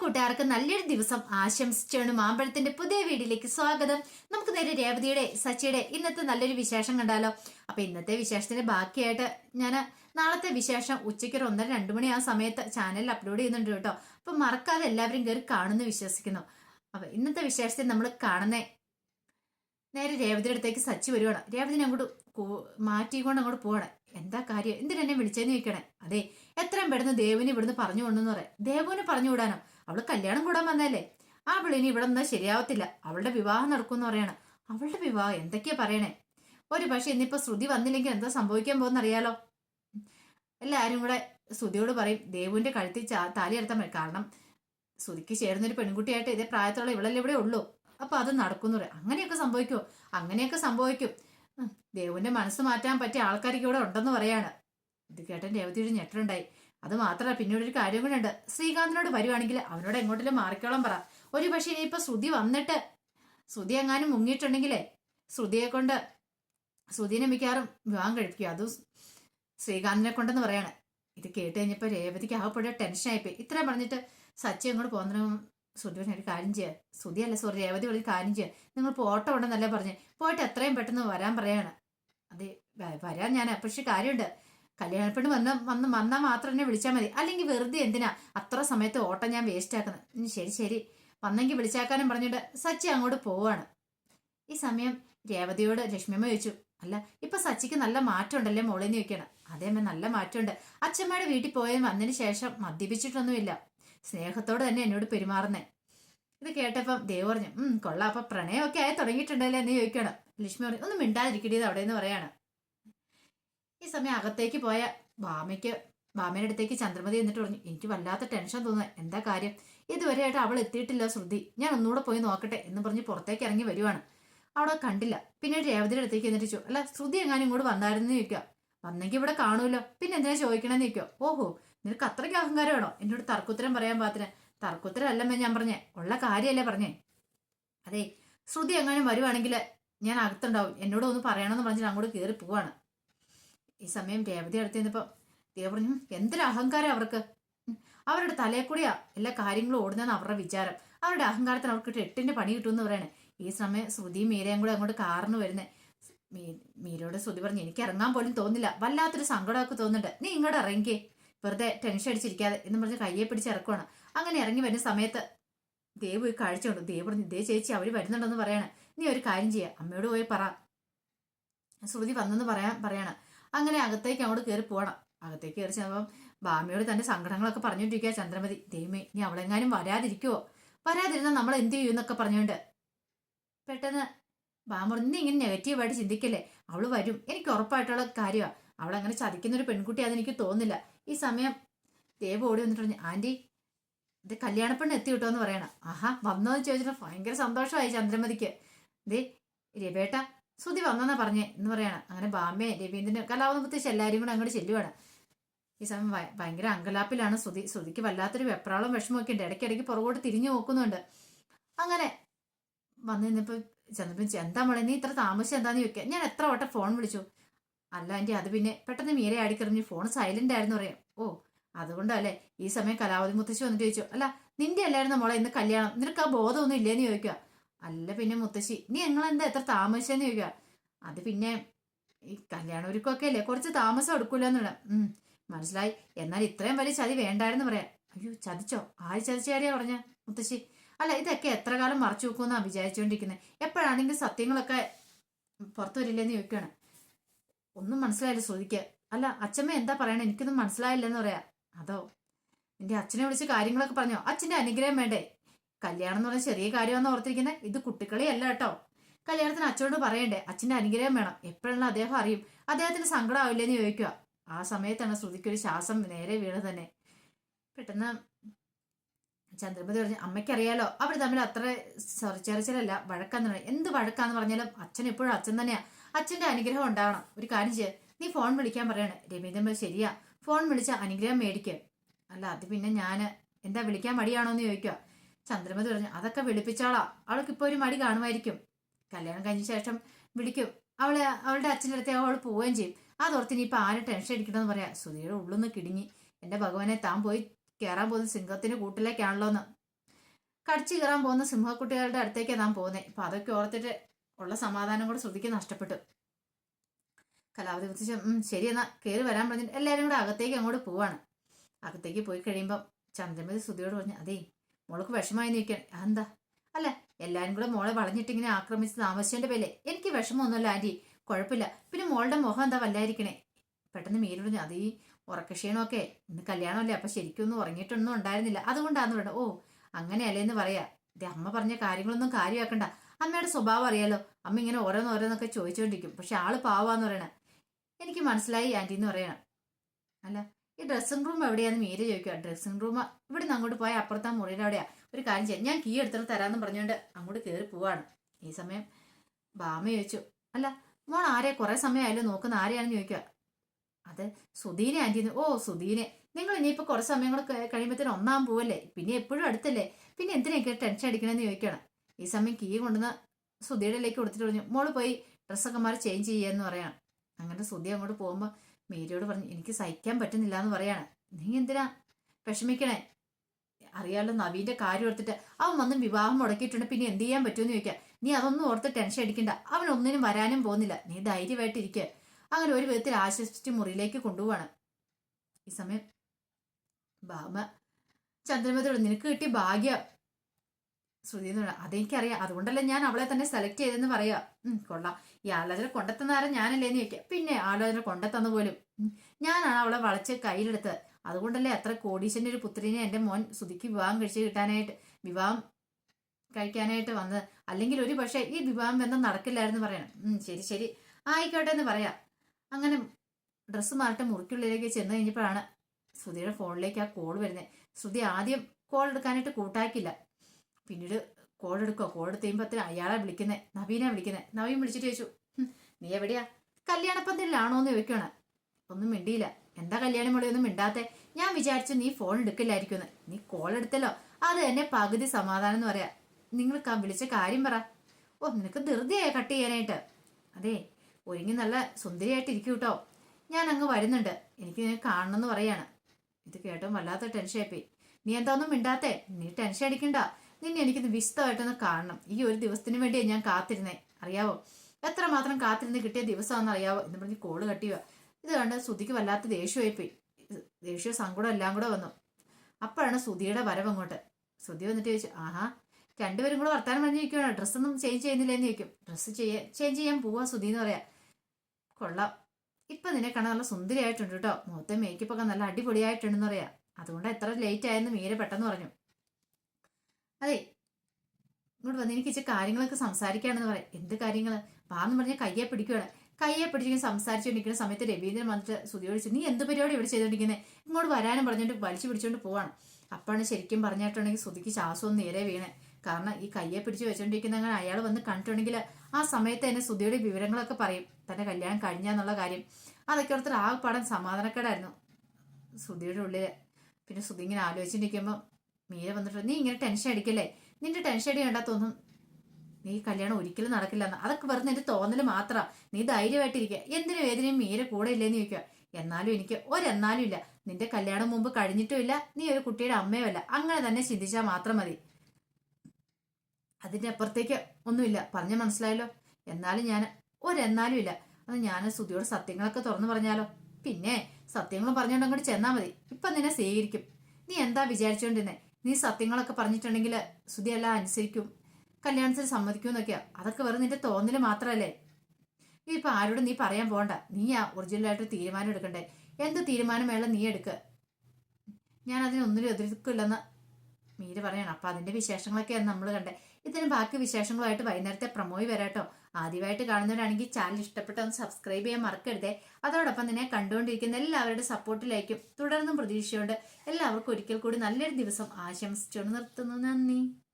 കൂട്ടുകാർക്ക് നല്ലൊരു ദിവസം ആശംസിച്ചാണ് മാമ്പഴത്തിന്റെ പുതിയ വീഡിയോയിലേക്ക് സ്വാഗതം. നമുക്ക് നേരെ രേവതിയുടെ സച്ചിയുടെ ഇന്നത്തെ നല്ലൊരു വിശേഷം കണ്ടാലോ? അപ്പൊ ഇന്നത്തെ വിശേഷത്തിന്റെ ബാക്കിയായിട്ട് ഞാൻ നാളത്തെ വിശേഷം ഉച്ചയ്ക്ക് ഒരു ഒന്നര രണ്ടു മണി ആ സമയത്ത് ചാനലിൽ അപ്ലോഡ് ചെയ്യുന്നുണ്ട് കേട്ടോ. അപ്പൊ മറക്കാതെ എല്ലാവരും കയറി കാണുന്നു വിശ്വസിക്കുന്നു. അപ്പൊ ഇന്നത്തെ വിശേഷത്തിൽ നമ്മൾ കാണുന്നേ നേരെ രേവതിയുടെ അടുത്തേക്ക് സച്ചി വരുവാണ്. രേവതിനെ അങ്ങോട്ട് മാറ്റി മാറ്റിക്കൊണ്ട് അങ്ങോട്ട് പോവാണ്. എന്താ കാര്യം? എന്തിനെന്നെ വിളിച്ചേന്ന് ചോദിക്കണേ? അതെ എത്രയും പെട്ടെന്ന് ദേവിനെ ഇവിടുന്ന് പറഞ്ഞു കൊണ്ടെന്ന് പറയാം ദേവുവിനെ പറഞ്ഞു വിടാനോ? അവൾ കല്യാണം കൂടാൻ വന്നല്ലേ ആ വിളിനി ഇവിടെ നിന്നാ ശരിയാവത്തില്ല. അവളുടെ വിവാഹം നടക്കുമെന്ന് പറയാണ്. അവളുടെ വിവാഹം എന്തൊക്കെയാ പറയണേ? ഒരു പക്ഷെ ഇന്നിപ്പോ ശ്രുതി വന്നില്ലെങ്കിൽ എന്താ സംഭവിക്കാൻ പോകുന്ന അറിയാലോ? എല്ലാരും കൂടെ ശ്രുതിയോട് പറയും ദേവുവിന്റെ കഴുത്തിൽ താലി എടുത്താൽ മതി. കാരണം ശ്രുതിക്ക് ചേർന്നൊരു പെൺകുട്ടിയായിട്ട് ഇതേ പ്രായത്തോളം ഇവളല്ലേ ഇവിടെ ഉള്ളൂ. അപ്പൊ അത് നടക്കുന്നു അങ്ങനെയൊക്കെ സംഭവിക്കുമോ അങ്ങനെയൊക്കെ സംഭവിക്കും. ദേവുവിന്റെ മനസ്സ് മാറ്റാൻ പറ്റിയ ആൾക്കാർക്ക് ഇവിടെ ഉണ്ടെന്ന് പറയാണ്. ഇത് കേട്ടൻ രേവതിയുടെ ഞെട്ടലുണ്ടായി. അത് മാത്രമല്ല പിന്നീട് ഒരു കാര്യം കൂടെ ഉണ്ട്. ശ്രീകാന്തിനോട് വരുവാണെങ്കിൽ അവനോട് എങ്ങോട്ടെങ്കിലും മാറിക്കോളം പറ. ഒരു പക്ഷേ ഇനിയിപ്പോ ശ്രുതി വന്നിട്ട് ശ്രുതി എങ്ങാനും മുങ്ങിയിട്ടുണ്ടെങ്കിലേ ശ്രുതിയെ കൊണ്ട് ശ്രുതിനെ മിക്കവാറും വിവാഹം കഴിപ്പിക്കും. അതും ശ്രീകാന്തിനെ കൊണ്ടെന്ന് പറയാണ്. ഇത് കേട്ട് കഴിഞ്ഞപ്പോ രേവതിക്ക് ആകപ്പെടെ ടെൻഷനായിപ്പോയി ഇത്ര പറഞ്ഞിട്ട് സച്ചി അങ്ങോട്ട് പോകുന്നതിനും ശ്രുതി പറഞ്ഞ ഒരു കാര്യം ചെയ്യുക ശ്രുതി അല്ല സോറി രേവതി ഒരു കാര്യം ചെയ്യുക നിങ്ങൾ പോട്ടോ ഉണ്ടെന്നല്ലേ പറഞ്ഞ്. പോയിട്ട് എത്രയും പെട്ടെന്ന് വരാൻ പറയാണ്. അതെ വരാൻ ഞാൻ പക്ഷെ കാര്യമുണ്ട്. കല്യാണപ്പെട്ട് വന്ന വന്ന് വന്നാൽ മാത്രം എന്നെ വിളിച്ചാൽ മതി. അല്ലെങ്കിൽ വെറുതെ എന്തിനാ അത്ര സമയത്ത് ഓട്ടം ഞാൻ വേസ്റ്റ് ആക്കുന്നത്? ശരി ശരി. വന്നെങ്കിൽ വിളിച്ചാക്കാനും പറഞ്ഞിട്ട് സച്ചി അങ്ങോട്ട് പോവാണ്. ഈ സമയം രേവതിയോട് ലക്ഷ്മിയമ്മ ചോദിച്ചു അല്ല ഇപ്പൊ സച്ചിക്ക് നല്ല മാറ്റം ഉണ്ടല്ലേ നിന്ന് ചോദിക്കണം അതേ അമ്മ നല്ല മാറ്റമുണ്ട്. അച്ഛമ്മയുടെ വീട്ടിൽ പോയതിന് വന്നതിന് ശേഷം മദ്യപിച്ചിട്ടൊന്നുമില്ല. സ്നേഹത്തോടെ തന്നെ എന്നോട് പെരുമാറുന്നേ. ഇത് കേട്ടപ്പം ദേവ് പറഞ്ഞു ഉം കൊള്ളാം. അപ്പൊ പ്രണയമൊക്കെ ആയി തുടങ്ങിയിട്ടുണ്ടല്ലേ? എന്ന് ചോദിക്കണം ലക്ഷ്മി പറഞ്ഞു ഒന്നും മിണ്ടാതിരിക്കണത് അവിടെ എന്ന് പറയാണ്. ഈ സമയം അകത്തേക്ക് പോയ ഭാമയ്ക്ക് ഭാമയുടെ അടുത്തേക്ക് ചന്ദ്രമതി എന്നിട്ട് പറഞ്ഞു എനിക്ക് വല്ലാത്ത ടെൻഷൻ തോന്നുന്നു. എന്താ കാര്യം? ഇതുവരെയായിട്ട് അവൾ എത്തിയിട്ടില്ല ശ്രുതി. ഞാൻ ഒന്നുകൂടെ പോയി നോക്കട്ടെ എന്ന് പറഞ്ഞ് പുറത്തേക്ക് ഇറങ്ങി വരുവാണ്. അവിടെ കണ്ടില്ല. പിന്നെ രേവതിയുടെ അടുത്തേക്ക് എന്നിട്ട് ചോ അല്ല ശ്രുതി എങ്ങാനും ഇങ്ങോട്ട് വന്നായിരുന്നു? ചോദിക്കുക. വന്നെങ്കിൽ ഇവിടെ കാണുമല്ലോ. പിന്നെ എന്തിനാ ചോദിക്കണമെന്ന് ചോദിക്കോ ഓഹോ നിനക്ക് അത്രയ്ക്ക് അഹങ്കാരമാണോ എന്നോട് തർക്കുത്തരം പറയാൻ പാത്തിന് തർക്കുത്തരം അല്ലമ്മ ഞാൻ പറഞ്ഞേ. ഉള്ള കാര്യമല്ലേ പറഞ്ഞേ. അതെ ശ്രുതി എങ്ങാനും വരുവാണെങ്കിൽ ഞാൻ അകത്തുണ്ടാവും. എന്നോട് ഒന്ന് പറയണമെന്ന് പറഞ്ഞിട്ട് അങ്ങോട്ട് കയറി പോവാണ്. ഈ സമയം രേവതി അടുത്ത് നിന്നപ്പോ ദേവ പറഞ്ഞു എന്തൊരു അഹങ്കാരം അവർക്ക്. അവരുടെ തലയിൽ കൂടിയാ എല്ലാ കാര്യങ്ങളും ഓടുന്നതെന്ന് അവരുടെ വിചാരം. അവരുടെ അഹങ്കാരത്തിന് അവർക്ക് എട്ടിന്റെ പണി കിട്ടുമെന്ന് പറയണേ. ഈ സമയം ശ്രുതിയും മീരയും കൂടെ അങ്ങോട്ട് കാറിന് വരുന്നേ. മീ- മീരയോട് ശ്രുതി പറഞ്ഞു എനിക്ക് ഇറങ്ങാൻ പോലും തോന്നില്ല വല്ലാത്തൊരു സങ്കടമൊക്കെ തോന്നുന്നുണ്ട്. നീ ഇങ്ങോട്ട് ഇറങ്ങിക്കേ. വെറുതെ ടെൻഷൻ അടിച്ചിരിക്കാതെ. എന്ന് പറഞ്ഞ് കയ്യെ പിടിച്ച് ഇറക്കുവാണ്. അങ്ങനെ ഇറങ്ങി വരുന്ന സമയത്ത് ദേവ് കാഴ്ച കണ്ടു. ദേവ് പറഞ്ഞു ദേ ചേച്ചി അവർ വരുന്നുണ്ടെന്ന് പറയണേ. നീ ഒരു കാര്യം ചെയ്യുക അമ്മയോട് പോയി പറ. ശ്രുതി വന്നെന്ന് പറയാൻ പറയണം. അങ്ങനെ അകത്തേക്ക് അങ്ങോട്ട് കയറി പോകണം അകത്തേക്ക് കയറി ചെന്നപ്പം ഭാമിയോട് തന്റെ സങ്കടങ്ങളൊക്കെ പറഞ്ഞോണ്ടിരിക്കുക ചന്ദ്രമതി. ദൈവമേ നീ അവളെങ്ങാനും വരാതിരിക്കുവോ? വരാതിരുന്നാൽ നമ്മൾ എന്ത് ചെയ്യും എന്നൊക്കെ പറഞ്ഞുകൊണ്ട് പെട്ടെന്ന് പറഞ്ഞു, ഇങ്ങനെ നെഗറ്റീവായിട്ട് ചിന്തിക്കല്ലേ? അവൾ വരും. എനിക്ക് ഉറപ്പായിട്ടുള്ള കാര്യമാണ് അവളങ്ങനെ ചതിക്കുന്ന ഒരു പെൺകുട്ടി അതെനിക്ക് തോന്നില്ല ഈ സമയം ദേവ് ഓടി വന്നിട്ട് പറഞ്ഞു ആന്റി ഇത് കല്യാണപ്പെണ്ണ് എത്തി കിട്ടോ എന്ന് പറയണം. ആഹാ വന്നോ എന്ന് ചോദിച്ചിട്ട് ഭയങ്കര സന്തോഷമായി ചന്ദ്രമതിക്ക്. ദേ രവേട്ട ശ്രുതി വന്നെന്നാ പറഞ്ഞേ. എന്ന് പറയണം. അങ്ങനെ ബാമ്മയെ രവീന്ദ്രൻ പ്രത്യേകിച്ച് എല്ലാവരും കൂടെ അങ്ങോട്ട് ചെല്ലുവാണ്. ഈ സമയം ഭയ- ഭയങ്കര അങ്കലാപ്പിലാണ് ശ്രുതി. ശ്രുതിക്ക് വല്ലാത്തൊരു വെപ്രാളം വിഷമമൊക്കെ ഉണ്ട് ഇടയ്ക്കിടയ്ക്ക് പുറകോട്ട് തിരിഞ്ഞു നോക്കുന്നുണ്ട്. അങ്ങനെ വന്നു നിന്നപ്പോ ചന്ദ്രൻ എന്താ മോളെ നീ ഇത്ര താമസിച്ച് എന്താന്ന് ചോദിക്കുക ഞാൻ എത്ര വട്ടം ഫോൺ വിളിച്ചു. അല്ല എന്റെ അത് പിന്നെ പെട്ടെന്ന് മീര ആടിക്കറിഞ്ഞു ഫോൺ സൈലന്റ് ആയിരുന്നു പറയാം. ഓ അതുകൊണ്ടല്ലേ ഈ സമയം കലാവതി മുത്തശ്ശി വന്നിട്ട് ചോദിച്ചു. അല്ല നിന്റെ അല്ലായിരുന്നു മോളെ ഇന്ന് കല്യാണം? നിനക്ക് ആ ബോധമൊന്നും ഇല്ലേന്ന് ചോദിക്കുക അല്ല പിന്നെ മുത്തശ്ശി നീ നിങ്ങളെന്താ എത്ര താമസിച്ചെന്ന് ചോദിക്കുക അത് പിന്നെ ഈ കല്യാണ ഒരുക്കമൊക്കെ അല്ലേ കുറച്ച് താമസം എടുക്കൂലെന്നുള്ള മനസ്സിലായി. എന്നാൽ ഇത്രയും വലിയ ചതി വേണ്ടായിരുന്നു പറയാം. അയ്യോ ചതിച്ചോ? ആര് ചതിച്ചാരിയാ പറഞ്ഞ മുത്തശ്ശി? അല്ല ഇതൊക്കെ എത്ര കാലം മറച്ചു വെക്കുമെന്നാ വിചാരിച്ചുകൊണ്ടിരിക്കുന്നത് എപ്പോഴാണെങ്കിലും സത്യങ്ങളൊക്കെ പുറത്തു വരില്ലെന്ന് ചോദിക്കുകയാണ് ഒന്നും മനസ്സിലായില്ല ശ്രുതിക്ക്. അല്ല അച്ഛമ്മ എന്താ പറയണേ? എനിക്കൊന്നും മനസ്സിലായില്ലെന്ന് പറയാ. അതോ? നിന്റെ അച്ഛനെ വിളിച്ച് കാര്യങ്ങളൊക്കെ പറഞ്ഞോ? അച്ഛന്റെ അനുഗ്രഹം വേണ്ടേ? കല്യാണം എന്ന് പറഞ്ഞാൽ ചെറിയ കാര്യമെന്ന് ഓർത്തിരിക്കുന്നത് ഇത് കുട്ടിക്കളിയല്ല കേട്ടോ. കല്യാണത്തിന് അച്ഛനോട് പറയണ്ടേ അച്ഛന്റെ അനുഗ്രഹം വേണം. എപ്പോഴാണ് അദ്ദേഹം അറിയും? അദ്ദേഹത്തിന് സങ്കടം ആവില്ലെന്ന് ചോദിക്കുക ആ സമയത്താണ് ശ്രുതിക്ക് ഒരു ശ്വാസം നേരെ വീണ് തന്നെ. പെട്ടെന്ന് ചന്ദ്രമതി പറഞ്ഞു അമ്മയ്ക്കറിയാലോ അവർ തമ്മിൽ അത്ര ചെറിച്ചറിച്ചിലല്ല വഴക്കാന്ന് പറയും. എന്ത് വഴക്കാന്ന് പറഞ്ഞാലും അച്ഛൻ എപ്പോഴും അച്ഛൻ തന്നെയാ. അച്ഛന്റെ അനുഗ്രഹം ഉണ്ടാവണം. ഒരു കാര്യം ചെയ്യ. നീ ഫോൺ വിളിക്കാൻ പറയണേ. രവീന്ദ്രൻ പറഞ്ഞു, ശരിയാ. ഫോൺ വിളിച്ച അനുഗ്രഹം മേടിക്കുക അല്ല അത് പിന്നെ ഞാൻ എന്താ വിളിക്കാൻ മടിയാണോ എന്ന് ചോദിക്കുക ചന്ദ്രമതി പറഞ്ഞു അതൊക്കെ വിളിപ്പിച്ചോളാ. അവൾക്ക് ഇപ്പൊ ഒരു മടി കാണുമായിരിക്കും. കല്യാണം കഴിഞ്ഞ ശേഷം വിളിക്കും. അവളെ അവളുടെ അച്ഛന്റെ അടുത്ത് അവൾ പോവുകയും ചെയ്യും. അതോർത്ത് ഇപ്പൊ ആരും ടെൻഷൻ അടിക്കണമെന്ന് പറയാ. സുധിയുടെ ഉള്ളൊന്ന് കിടുങ്ങി. എന്റെ ഭഗവാനെ താൻ പോയി കയറാൻ പോകുന്ന സിംഹത്തിന്റെ കൂട്ടിലേക്കാണല്ലോ എന്ന് കടിച്ചു കയറാൻ പോകുന്ന സിംഹക്കുട്ടികളുടെ അടുത്തേക്കാണ് താൻ പോകുന്നത് ഇപ്പൊ അതൊക്കെ ഓർത്തിട്ട് ഉള്ള സമാധാനം കൂടെ ശ്രുതിക്ക് നഷ്ടപ്പെട്ടു. കലാവധി ഉം ശരി എന്നാ. കയറി വരാൻ പറഞ്ഞിട്ട് എല്ലാവരും കൂടെ അകത്തേക്ക് അങ്ങോട്ട് പോവാണ്. അകത്തേക്ക് പോയി കഴിയുമ്പം ചന്ദ്രമതി ശ്രുതിയോട് പറഞ്ഞു അതേ മോൾക്ക് വിഷമായി നിൽക്കാൻ എന്താ അല്ല എല്ലാരും കൂടെ മോളെ വളഞ്ഞിട്ട് ഇങ്ങനെ ആക്രമിച്ച് താമസിച്ചതിന്റെ പേലെ എനിക്ക് വിഷമമൊന്നുമില്ല ആന്റി. കുഴപ്പമില്ല. പിന്നെ മോളുടെ മുഖം എന്താ വല്ലായിരിക്കണേ? പെട്ടെന്ന് മീര് പറഞ്ഞു അത് ഈ ഉറക്കക്ഷീണമൊക്കെ ഇന്ന് കല്യാണമല്ലേ അപ്പൊ ശരിക്കൊന്നും ഉറങ്ങിയിട്ടൊന്നും ഉണ്ടായിരുന്നില്ല. അതുകൊണ്ടാന്ന് വേണ്ട ഓ അങ്ങനെയല്ലേ എന്ന് പറയാ. ഇത് അമ്മ പറഞ്ഞ കാര്യങ്ങളൊന്നും കാര്യമാക്കണ്ട. അമ്മയുടെ സ്വഭാവം അറിയാലോ. അമ്മ ഇങ്ങനെ ഓരോന്ന് ഓരോന്നൊക്കെ ചോദിച്ചുകൊണ്ടിരിക്കും പക്ഷെ ആൾ പാവാന്ന് പറയണ. എനിക്ക് മനസ്സിലായി ആന്റി എന്ന് പറയണം. അല്ല ഈ ഡ്രസ്സിംഗ് റൂം എവിടെയാന്ന് മീര ചോദിക്കുക ഡ്രസ്സിംഗ് റൂം ഇവിടെ അങ്ങോട്ട് പോയാൽ അപ്പുറത്താ മുറിയുടെ അവിടെയാ. ഒരു കാര്യം ചെയ്യാം. ഞാൻ കീ എടുത്തിട്ട് തരാമെന്ന് പറഞ്ഞുകൊണ്ട് അങ്ങോട്ട് കയറി പോവാണ്. ഈ സമയം ബാമ ചോദിച്ചു അല്ല മോൾ ആരെ? കുറെ സമയമായാലും നോക്കുന്ന ആരെയാണെന്ന് ചോദിക്കുക അത് സുധീനെ ആന്റിന്ന് ഓ സുധീനെ. നിങ്ങൾ ഇനിയിപ്പോൾ കുറെ സമയം കൂടെ കഴിയുമ്പോഴത്തേനും ഒന്നാം പോവല്ലേ? പിന്നെ എപ്പോഴും അടുത്തല്ലേ? പിന്നെ എന്തിനൊക്കെ ടെൻഷൻ അടിക്കണമെന്ന് ചോദിക്കണം ഈ സമയം കീ കൊണ്ടുവന്ന് സുധിയുടെയിലേക്ക് കൊടുത്തിട്ട് പറഞ്ഞു മോൾ പോയി ഡ്രസ്സൊക്കെ മാറി ചേഞ്ച് ചെയ്യാന്ന് പറയണം. അങ്ങനെ സുധി അങ്ങോട്ട് പോകുമ്പോൾ മേരിയോട് പറഞ്ഞു എനിക്ക് സഹിക്കാൻ പറ്റുന്നില്ല എന്ന് പറയാണ്. നീ എന്തിനാ വിഷമിക്കണേ? അറിയാലോ നവീന്റെ കാര്യം ഓർത്തിട്ട് അവൻ വന്ന് വിവാഹം മുടക്കിയിട്ടുണ്ട്. പിന്നെ എന്ത് ചെയ്യാൻ പറ്റുമെന്ന് ചോദിക്കാം. നീ അതൊന്നും ഓർത്ത് ടെൻഷൻ അടിക്കണ്ട. അവൻ ഒന്നിനും വരാനും പോകുന്നില്ല. നീ ധൈര്യമായിട്ടിരിക്കുക അങ്ങനെ ഒരു വിധത്തിൽ ആശ്വസിച്ച് മുറിയിലേക്ക് കൊണ്ടുപോവാണ്. ഈ സമയം ബാമ ചന്ദ്രമതിയോട് നിനക്ക് കിട്ടിയ ഭാഗ്യം ശ്രുതി എന്ന് പറയാം. അതെനിക്കറിയാം. അതുകൊണ്ടല്ലേ ഞാൻ അവളെ തന്നെ സെലക്ട് ചെയ്തെന്ന് പറയാ. കൊള്ളാം. ഈ ആലോചന കൊണ്ടെത്തുന്നാരം ഞാനല്ലേ എന്ന് ചോദിക്കാം. പിന്നെ ആലോചന കൊണ്ടെത്തന്നു പോലും. ഞാനാണ് അവളെ വളച്ച് കയ്യിലെടുത്തത് അതുകൊണ്ടല്ലേ അത്ര കോടീശ്വരന്റെ ഒരു പുത്രിനെ എന്റെ മോൻ ശ്രുതിക്ക് വിവാഹം കഴിച്ച് കിട്ടാനായിട്ട് വിവാഹം കഴിക്കാനായിട്ട് വന്നത് അല്ലെങ്കിൽ ഒരു പക്ഷേ ഈ വിവാഹം ബന്ധം നടക്കില്ലായിരുന്നു പറയണം. ശരി ശരി. ആയിക്കോട്ടെ എന്ന് പറയാം. അങ്ങനെ ഡ്രസ്സ് മാറിട്ട് മുറിക്കുള്ളിലേക്ക് ചെന്ന് കഴിഞ്ഞപ്പോഴാണ് ശ്രുതിയുടെ ഫോണിലേക്ക് ആ കോൾ വരുന്നത് ശ്രുതി ആദ്യം കോൾ എടുക്കാനായിട്ട് കൂട്ടാക്കില്ല പിന്നീട് കോൾ എടുക്കുക കോൾ എടുത്ത് കഴിയുമ്പോഴത്തേന് അയാളെ വിളിക്കുന്നത് നവീനെ വിളിക്കുന്നത് നവീൻ വിളിച്ചിട്ട് ചോദിച്ചു നീ എവിടെയാ? കല്യാണപ്പന്തലിലാണോ എന്ന് ചോദിക്കണേ ഒന്നും മിണ്ടിയില്ല. എന്താ കല്യാണം മുളിയൊന്നും മിണ്ടാത്തെ. ഞാൻ വിചാരിച്ചു നീ ഫോൺ എടുക്കില്ലായിരിക്കും നീ കോൾ എടുത്തല്ലോ. അത് എന്നെ പകുതി സമാധാനം എന്ന് പറയാ. നിങ്ങൾ വിളിച്ച കാര്യം പറ. ഓ നിനക്ക് ധൃതിയായി കട്ട് ചെയ്യാനായിട്ട്? അതെ ഒരുങ്ങി നല്ല സുന്ദരിയായിട്ട് ഇരിക്കും കേട്ടോ ഞാൻ അങ്ങ് വരുന്നുണ്ട്. എനിക്ക് നിന്നെ കാണണം എന്ന് പറയാണ്. ഇത് കേട്ടോ വല്ലാത്ത ടെൻഷൻ ആയിപ്പോയി. നീ എന്താ ഒന്നും മിണ്ടാത്തേ? നീ ടെൻഷൻ അടിക്കണ്ട. നിന്നെ എനിക്കിത് വിശദമായിട്ടൊന്ന് കാണണം. ഈ ഒരു ദിവസത്തിന് വേണ്ടിയാണ് ഞാൻ കാത്തിരുന്നേ. അറിയാവോ? എത്രമാത്രം കാത്തിരുന്ന് കിട്ടിയ ദിവസമാണെന്ന് അറിയാവോ? എന്ന് പറഞ്ഞ് കോൾ കട്ടിയുക ഇത് കണ്ട് ശ്രുതിക്ക് വല്ലാത്ത ദേഷ്യമായിപ്പോയി. പോയി ദേഷ്യവും സങ്കടം എല്ലാം കൂടെ വന്നു. അപ്പോഴാണ് ശ്രുതിയുടെ വരവ് അങ്ങോട്ട്. ശ്രുതി വന്നിട്ട് ചോദിച്ചു ആഹാ രണ്ടുപേരും കൂടെ വർത്താനം പറഞ്ഞിരിക്കുകയാണ് ഡ്രസ്സൊന്നും ചേഞ്ച് ചെയ്യുന്നില്ലെന്ന് ചോദിക്കും. ഡ്രസ്സ് ചെയ്യാൻ ചേഞ്ച് ചെയ്യാൻ പോവാ സുധി എന്ന് പറയാം. കൊള്ളാം. ഇപ്പം നിന്നെ കാണാൻ നല്ല സുന്ദരിയായിട്ടുണ്ട് കേട്ടോ. മുഖത്തെ മേക്കപ്പ് ഒക്കെ നല്ല അടിപൊളിയായിട്ടുണ്ടെന്ന് പറയാം. അതുകൊണ്ട് എത്ര ലേറ്റ് ആയെന്ന് മീര പെട്ടെന്ന് പറഞ്ഞു. അതെ. ഇങ്ങോട്ട് വന്ന് എനിക്ക് ഇച്ചിരി കാര്യങ്ങളൊക്കെ സംസാരിക്കാണെന്ന് പറയാം. എന്ത് കാര്യങ്ങൾ വാന്ന് പറഞ്ഞാൽ കയ്യെ പിടിക്കുകയാണ് കയ്യെ പിടിച്ചിങ്ങനെ സംസാരിച്ചുകൊണ്ടിരിക്കുന്ന സമയത്ത് രവീന്ദ്രൻ വന്നിട്ട് സുതി ചോദിച്ചു നീ എന്ത് പരിപാടി ഇവിടെ ചെയ്തോണ്ടിരിക്കുന്നത് ഇങ്ങോട്ട് വരാനും പറഞ്ഞിട്ട് വലിച്ചു പിടിച്ചുകൊണ്ട് പോവാണ്. അപ്പാണ് ശരിക്കും പറഞ്ഞിട്ടുണ്ടെങ്കിൽ സുതിക്ക് ശ്വാസവും നേരെ വീണ്. കാരണം ഈ കയ്യെ പിടിച്ച് വെച്ചോണ്ടിരിക്കുന്ന അങ്ങനെ അയാൾ വന്ന് കണ്ടിട്ടുണ്ടെങ്കിൽ ആ സമയത്ത് തന്നെ സുധിയുടെ വിവരങ്ങളൊക്കെ പറയും. തന്റെ കല്യാണം കഴിഞ്ഞാന്നുള്ള കാര്യം. അതൊക്കെ ഓർത്തിട്ട് ആ പടം സമാധാനക്കേടായിരുന്നു സുധിയുടെ ഉള്ളിൽ. പിന്നെ സുധി ഇങ്ങനെ ആലോചിച്ചിരിക്കുമ്പോൾ മീര വന്നിട്ട് നീ ഇങ്ങനെ ടെൻഷൻ അടിക്കല്ലേ? നിന്റെ ടെൻഷൻ അടി കണ്ടാത്തൊന്നും നീ കല്യാണം ഒരിക്കലും നടക്കില്ലെന്ന്. അതൊക്കെ വെറുതെ എന്റെ തോന്നൽ മാത്ര. നീ ധൈര്യമായിട്ടിരിക്കുക എന്തിനും ഏതിനും മീര കൂടെ ഇല്ലേന്ന് ചോദിക്കുക. എന്നാലും എനിക്ക് ഒരെന്നാലും ഇല്ല. നിന്റെ കല്യാണം മുമ്പ് കഴിഞ്ഞിട്ടുമില്ല നീ ഒരു കുട്ടിയുടെ അമ്മയുമല്ല അങ്ങനെ തന്നെ ചിന്തിച്ചാൽ മാത്രം മതി. അതിന്റെ അപ്പുറത്തേക്ക് ഒന്നുമില്ല. പറഞ്ഞ മനസ്സിലായല്ലോ? എന്നാലും ഞാൻ ഒരെന്നാലും ഇല്ല. അത് ഞാൻ സുധിയോട് സത്യങ്ങളൊക്കെ തുറന്നു പറഞ്ഞാലോ? പിന്നെ സത്യങ്ങളും പറഞ്ഞുകൊണ്ട് അങ്ങോട്ട് ചെന്നാ മതി. ഇപ്പൊ നിന്നെ സ്വീകരിക്കും. നീ എന്താ വിചാരിച്ചോണ്ടിരുന്നേ? നീ സത്യങ്ങളൊക്കെ പറഞ്ഞിട്ടുണ്ടെങ്കിൽ സുധി എല്ലാം അനുസരിക്കും കല്യാണത്തിന് സമ്മതിക്കും എന്നൊക്കെയാ. അതൊക്കെ വെറും നിന്റെ തോന്നൽ മാത്രല്ലേ ഇപ്പൊ ആരോടും നീ പറയാൻ പോണ്ട. നീയാ ഒറിജിനലായിട്ട് തീരുമാനം എടുക്കണ്ടേ? എന്ത് തീരുമാനം വേണം നീ എടുക്ക. ഞാൻ അതിനൊന്നിനും എതിർക്കില്ലെന്ന് മീര പറയണം അപ്പൊ അതിന്റെ വിശേഷങ്ങളൊക്കെയാണ് നമ്മൾ കണ്ടേ. ഇതിന് ബാക്കി വിശേഷങ്ങളുമായിട്ട് വൈകുന്നേരത്തെ പ്രമോയി വരാട്ടോ ആദ്യമായിട്ട് കാണുന്നവരാണെങ്കിൽ ചാനൽ ഇഷ്ടപ്പെട്ട ഒന്ന് സബ്സ്ക്രൈബ് ചെയ്യാൻ മറക്കരുതേ. അതോടൊപ്പം തന്നെ കണ്ടുകൊണ്ടിരിക്കുന്ന എല്ലാവരുടെ സപ്പോർട്ടിലേക്കും തുടർന്നും പ്രതീക്ഷയോണ്ട്. എല്ലാവർക്കും ഒരിക്കൽ കൂടി നല്ലൊരു ദിവസം ആശംസിച്ചുകൊണ്ട് നിർത്തുന്നു. നന്ദി.